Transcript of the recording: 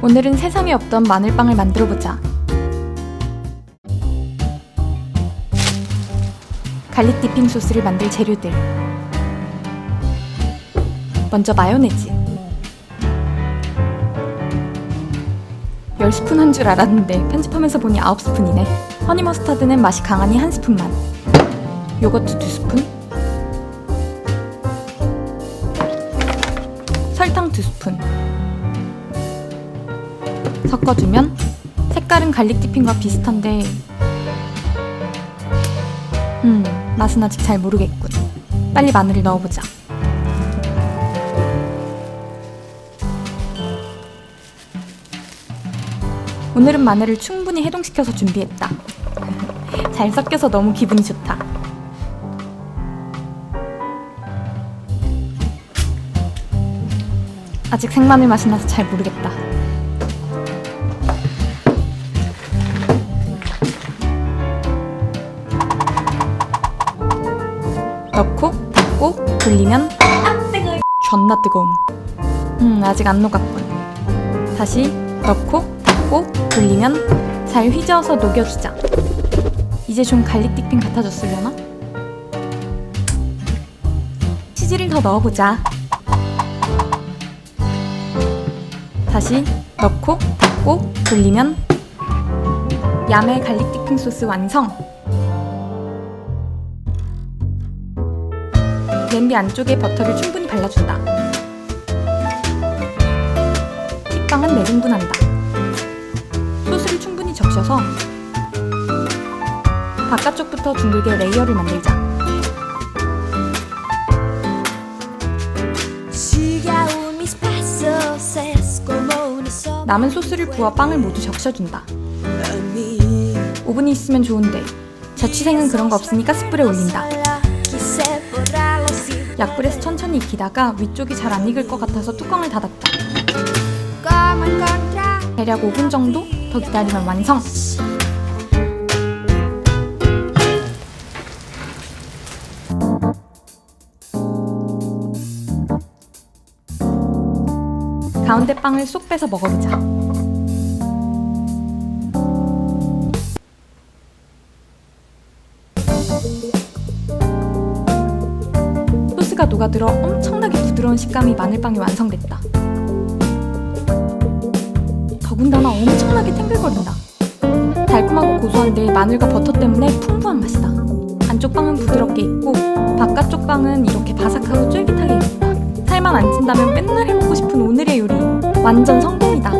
오늘은 세상에 없던 마늘빵을 만들어 보자. 갈릭 디핑 소스를 만들 재료들. 먼저 마요네즈. 10스푼 한 줄 알았는데 편집하면서 보니 9스푼이네. 허니 머스타드는 맛이 강하니 한 스푼만. 요거트 2스푼. 설탕 2스푼. 섞어주면 색깔은 갈릭 디핑과 비슷한데 음 맛은 아직 잘 모르겠군. 빨리 마늘을 넣어보자. 오늘은 마늘을 충분히 해동시켜서 준비했다. 잘 섞여서 너무 기분이 좋다. 아직 생마늘 맛이 나서 잘 모르겠다 넣고 닫고 돌리면 존나 뜨거움. 음 아직 안 녹았군. 다시 넣고 닫고 돌리면 잘 휘저어서 녹여주자. 이제 좀 갈릭 디핑 같아졌으려나? 치즈를 더 넣어보자. 다시 넣고 닫고 돌리면 야매 갈릭 디핑 소스 완성 냄비 안쪽에 버터를 충분히 발라준다. 식빵은 매등분한다. 소스를 충분히 적셔서 바깥쪽부터 둥글게 레이어를 만들자. 남은 소스를 부어 빵을 모두 적셔준다. 오븐이 있으면 좋은데 자취생은 그런 거 없으니까 숯불에 올린다. 약불에서 천천히 익히다가 위쪽이 잘 안 익을 것 같아서 뚜껑을 닫았다. 대략 5분 정도 더 기다리면 완성. 가운데 빵을 쏙 빼서 먹어보자. 소스가 녹아들어 엄청나게 부드러운 식감이 마늘빵이 완성됐다. 더군다나 엄청나게 탱글거린다. 달콤하고 고소한데 마늘과 버터 때문에 풍부한 맛이다. 안쪽 빵은 부드럽게 익고 바깥쪽 빵은 이렇게 바삭하고 쫄깃하게 익었다. 살만 안 찐다면 맨날 해먹고 싶은 오늘의 요리. 완전 성공이다.